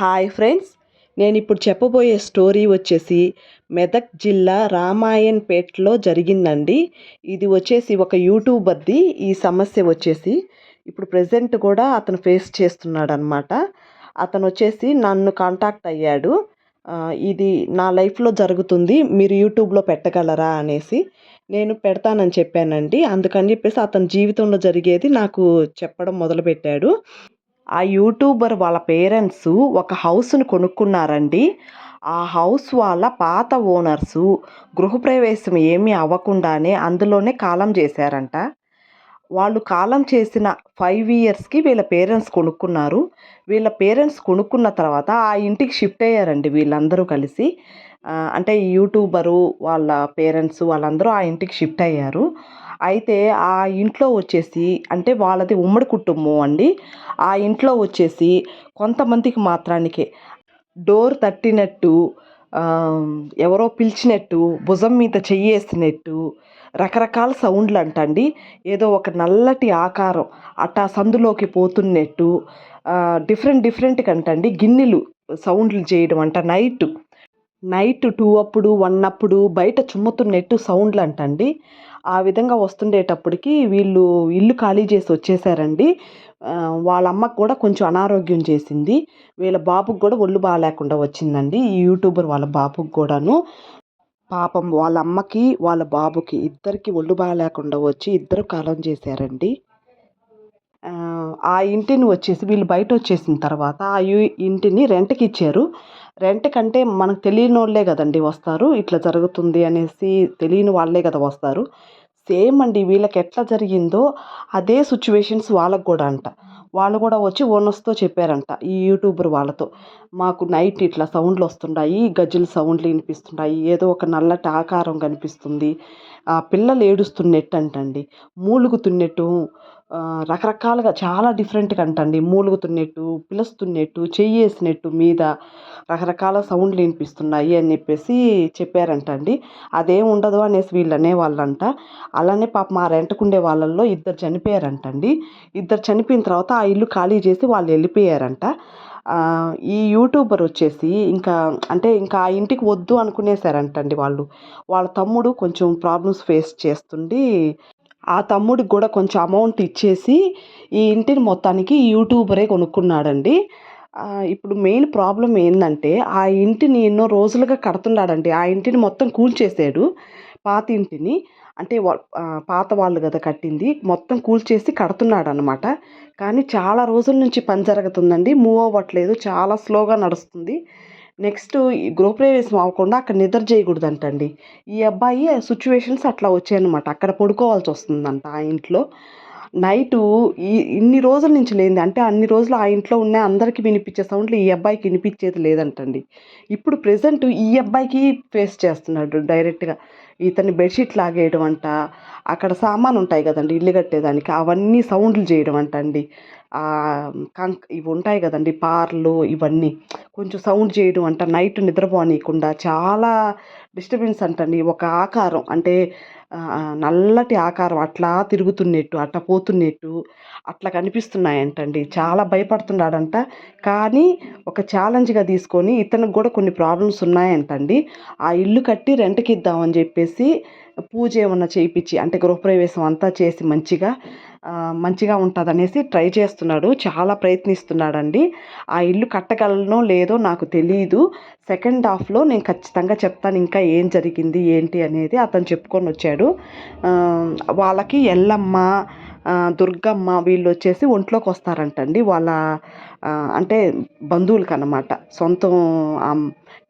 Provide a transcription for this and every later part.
Hi friends నేను ఇప్పుడు చెప్పబోయే స్టోరీ వచ్చేసి మెదక్ జిల్లా రామాయణపేటలో జరిగిందండి. ఇది వచ్చేసి ఒక యూట్యూబర్ది ఈ సమస్య వచ్చేసి ఇప్పుడు ప్రజెంట్ కూడా అతను ఫేస్ చేస్తున్నాడు అనమాట అతను వచ్చేసి నన్ను కాంటాక్ట్ అయ్యాడు. ఇది నా లైఫ్లో జరుగుతుంది మీరు యూట్యూబ్లో పెట్టగలరా అనేసి నేను పెడతానని చెప్పానండి. అందుకని చెప్పేసి అతని జీవితంలో జరిగేది నాకు చెప్పడం మొదలుపెట్టాడు. ఆ యూట్యూబర్ వాళ్ళ పేరెంట్స్ ఒక హౌస్ను కొనుక్కున్నారండి. ఆ హౌస్ వాళ్ళ పాత ఓనర్సు గృహప్రవేశం ఏమీ అవ్వకుండానే అందులోనే కాలం చేశారంట. వాళ్ళు కాలం చేసిన ఫైవ్ ఇయర్స్కి వీళ్ళ పేరెంట్స్ కొనుక్కున్నారు. వీళ్ళ పేరెంట్స్ కొనుక్కున్న తర్వాత ఆ ఇంటికి షిఫ్ట్ అయ్యారండి వీళ్ళందరూ కలిసి. అంటే యూట్యూబరు వాళ్ళ పేరెంట్స్ వాళ్ళందరూ ఆ ఇంటికి షిఫ్ట్ అయ్యారు. అయితే ఆ ఇంట్లో వచ్చేసి అంటే వాళ్ళది ఉమ్మడి కుటుంబం అండి. ఆ ఇంట్లో వచ్చేసి కొంతమందికి మాత్రానికే డోర్ తట్టినట్టు ఎవరో పిలిచినట్టు భుజం మీద చెయ్యేసినట్టు రకరకాల సౌండ్లు అంటండి ఏదో ఒక నల్లటి ఆకారం అట్టా సందులోకి పోతున్నట్టు డిఫరెంట్ డిఫరెంట్ కంటండి గిన్నెలు సౌండ్లు చేయడం అంట నైట్. నైట్ టూ అప్పుడు వన్ అప్పుడు బయట చుమ్ముతున్నట్టు సౌండ్లు అంటండి ఆ విధంగా వస్తుండేటప్పటికి వీళ్ళు ఇల్లు ఖాళీ చేసి వచ్చేసారండి. వాళ్ళ అమ్మకు కూడా కొంచెం అనారోగ్యం చేసింది. వీళ్ళ బాబుకి కూడా ఒళ్ళు బాగాలేకుండా వచ్చిందండి. ఈ యూట్యూబర్ వాళ్ళ బాబుకి కూడాను. పాపం వాళ్ళ అమ్మకి వాళ్ళ బాబుకి ఇద్దరికి ఒళ్ళు బాగాలేకుండా వచ్చి ఇద్దరు కాలం చేశారండి. ఆ, ఇంటిని వచ్చేసి వీళ్ళు బయట వచ్చేసిన తర్వాత ఆ యు- ఇంటిని రెంట్కి ఇచ్చారు. రెంట్ కంటే మనకు తెలియని వాళ్ళే కదండి వస్తారు. ఇట్లా జరుగుతుంది అనేసి తెలియని వాళ్ళే కదా వస్తారు. సేమ్ అండి వీళ్ళకి ఎట్లా జరిగిందో అదే సిచ్యువేషన్స్ వాళ్ళకు కూడా అంట. వాళ్ళు కూడా వచ్చి ఓనర్స్తో చెప్పారంట ఈ యూట్యూబర్ వాళ్ళతో. మాకు నైట్ ఇట్లా సౌండ్లు వస్తుంటాయి గజ్జల సౌండ్లు వినిపిస్తుంటాయి ఏదో ఒక నల్లటి ఆకారం కనిపిస్తుంది పిల్లలు ఏడుస్తున్నట్టు అంటండి మూలుగుతున్నట్టు రకరకాలుగా చాలా డిఫరెంట్గా అంటండి మూలుగుతున్నట్టు పిలుస్తున్నట్టు చెయ్యేసినట్టు మీద రకరకాల సౌండ్లు వినిపిస్తున్నాయి అని చెప్పేసి చెప్పారంటండి. అదేం ఉండదు అనేసి వీళ్ళు అనేవాళ్ళంట అలానే పాప మా రెంటకుండే వాళ్ళల్లో ఇద్దరు చనిపోయారంటండి. ఇద్దరు చనిపోయిన తర్వాత ఆ ఇల్లు ఖాళీ చేసి వాళ్ళు వెళ్ళిపోయారంట. ఈ యూట్యూబర్ వచ్చేసి ఇంకా అంటే ఇంకా ఆ ఇంటికి వద్దు అనుకునేసారంటండి వాళ్ళు. వాళ్ళ తమ్ముడు కొంచెం ప్రాబ్లమ్స్ ఫేస్ చేస్తుండి ఆ తమ్ముడికి కూడా కొంచెం అమౌంట్ ఇచ్చేసి ఈ ఇంటిని మొత్తానికి యూట్యూబరే కొనుక్కున్నాడండి. ఇప్పుడు మెయిన్ ప్రాబ్లం ఏంటంటే ఆ ఇంటిని ఎన్నో రోజులుగా కడుతున్నాడండి. ఆ ఇంటిని మొత్తం కూల్చేసాడు పాత ఇంటిని. అంటే పాత వాళ్ళు కదా కట్టింది మొత్తం కూల్చేసి కడుతున్నాడు అనమాట కానీ చాలా రోజుల నుంచి పని జరుగుతుందండి మూవ్ అవ్వట్లేదు చాలా స్లోగా నడుస్తుంది. నెక్స్ట్ ఈ గృహప్రవేశం అవ్వకుండా అక్కడ నిద్ర చేయకూడదంటండి. ఈ అబ్బాయి సిచ్యువేషన్స్ అట్లా వచ్చాయన్నమాట. అక్కడ పడుకోవాల్సి వస్తుందంట ఆ ఇంట్లో. నైటు ఈ ఇన్ని రోజుల నుంచి లేనిది. అంటే అన్ని రోజులు ఆ ఇంట్లో ఉన్న అందరికీ వినిపించే సౌండ్లు ఈ అబ్బాయికి వినిపించేది లేదంటండి. ఇప్పుడు ప్రజెంట్ ఈ అబ్బాయికి ఫేస్ చేస్తున్నాడు డైరెక్ట్గా. ఇతన్ని బెడ్షీట్ లాగేయడం అంట. అక్కడ సామాన్ ఉంటాయి కదండి ఇల్లు కట్టేదానికి. అవన్నీ సౌండ్లు చేయడం అంట అండి కంక్ ఇవి ఉంటాయి కదండి పార్లు ఇవన్నీ. కొంచెం సౌండ్ చేయడం అంట. నైట్ నిద్రపోనీయకుండా చాలా డిస్టర్బెన్స్ అంటండి. ఒక ఆకారం. అంటే నల్లటి ఆకారం అట్లా తిరుగుతున్నట్టు అట్లా పోతున్నట్టు అట్లా కనిపిస్తున్నాయంటండి. చాలా భయపడుతున్నాడంట. కానీ ఒక ఛాలెంజ్గా తీసుకొని ఇతనికి కూడా కొన్ని ప్రాబ్లమ్స్ ఉన్నాయంటండి. ఆ ఇల్లు కట్టి రెంట్కి ఇద్దామని చెప్పేసి పూజ ఏమన్నా చేయించి అంటే గృహప్రవేశం అంతా చేసి మంచిగా మంచిగా ఉంటుందనేసి ట్రై చేస్తున్నాడు. చాలా ప్రయత్నిస్తున్నాడండి. ఆ ఇల్లు కట్టగలనో లేదో నాకు తెలియదు సెకండ్ హాఫ్లో నేను ఖచ్చితంగా చెప్తాను ఇంకా ఏం జరిగింది ఏంటి అనేది అతను చెప్పుకొని వచ్చాడు. ఆ, వాళ్ళకి ఎల్లమ్మ దుర్గమ్మ వీళ్ళు వచ్చేసి ఒంట్లోకి వస్తారంటండి. వాళ్ళ అంటే బంధువులకి అనమాట సొంతం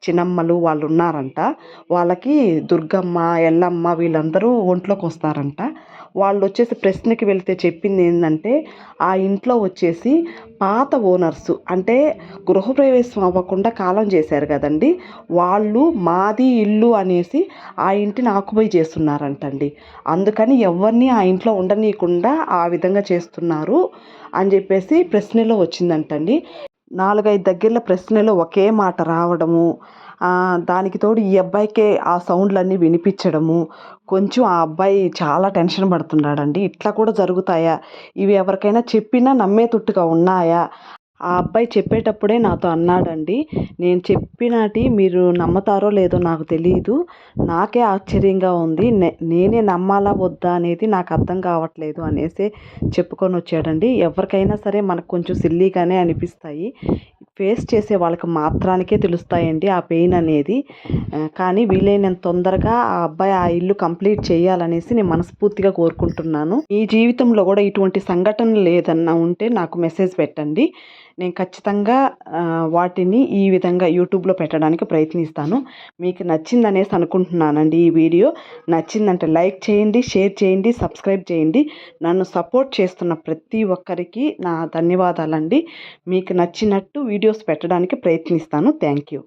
చిన్నమ్మలు వాళ్ళు ఉన్నారంట వాళ్ళకి దుర్గమ్మ ఎల్లమ్మ వీళ్ళందరూ ఒంట్లోకి వస్తారంట. వాళ్ళు వచ్చేసి ప్రశ్నకి వెళ్తే చెప్పింది ఏంటంటే ఆ ఇంట్లో వచ్చేసి పాత ఓనర్స్ అంటే గృహప్రవేశం అవ్వకుండా కాలం చేశారు కదండి. వాళ్ళు మాది ఇల్లు అనేసి ఆ ఇంటిని ఆక్యుపై చేస్తున్నారంటండి. అందుకని ఎవరిని ఆ ఇంట్లో ఉండనీయకుండా ఆ విధంగా చేస్తున్నారు అని చెప్పేసి ప్రశ్నలో వచ్చిందంటండి. నాలుగైదు దగ్గరలో ప్రశ్నలో ఒకే మాట రావడము దానికి తోడు ఈ అబ్బాయికే ఆ సౌండ్లన్నీ వినిపించడము. కొంచెం ఆ అబ్బాయి చాలా టెన్షన్ పడుతున్నాడండి. ఇట్లా కూడా జరుగుతాయా? ఇవి ఎవరికైనా చెప్పినా నమ్మేటట్టుగా ఉన్నాయా? ఆ అబ్బాయి చెప్పేటప్పుడే నాతో అన్నాడండి. నేను చెప్పినటి మీరు నమ్ముతారో లేదో నాకు తెలియదు నాకే ఆశ్చర్యంగా ఉంది. నే నేనే నమ్మాలా వద్దా అనేది నాకు అర్థం కావట్లేదు అనేసి చెప్పుకొని వచ్చాడండి. ఎవరికైనా సరే మనకు కొంచెం సిల్లీగానే అనిపిస్తాయి. ఫేస్ చేసే వాళ్ళకి మాత్రానికే తెలుస్తాయండి ఆ పెయిన్ అనేది. కానీ వీలైనంత తొందరగా ఆ అబ్బాయి ఆ ఇల్లు కంప్లీట్ చేయాలనేసి నేను మనస్ఫూర్తిగా కోరుకుంటున్నాను. ఈ జీవితంలో కూడా ఇటువంటి సంఘటనలు లేదన్నా ఉంటే నాకు మెసేజ్ పెట్టండి. నేను ఖచ్చితంగా వాటిని ఈ విధంగా యూట్యూబ్లో పెట్టడానికి ప్రయత్నిస్తాను. మీకు నచ్చిందనేసి అనుకుంటున్నానండి ఈ వీడియో. నచ్చిందంటే లైక్ చేయండి షేర్ చేయండి సబ్స్క్రైబ్ చేయండి. నన్ను సపోర్ట్ చేస్తున్న ప్రతి ఒక్కరికి నా ధన్యవాదాలండి. మీకు నచ్చినట్టు వీడియోస్ పెట్టడానికి ప్రయత్నిస్తాను. Thank you.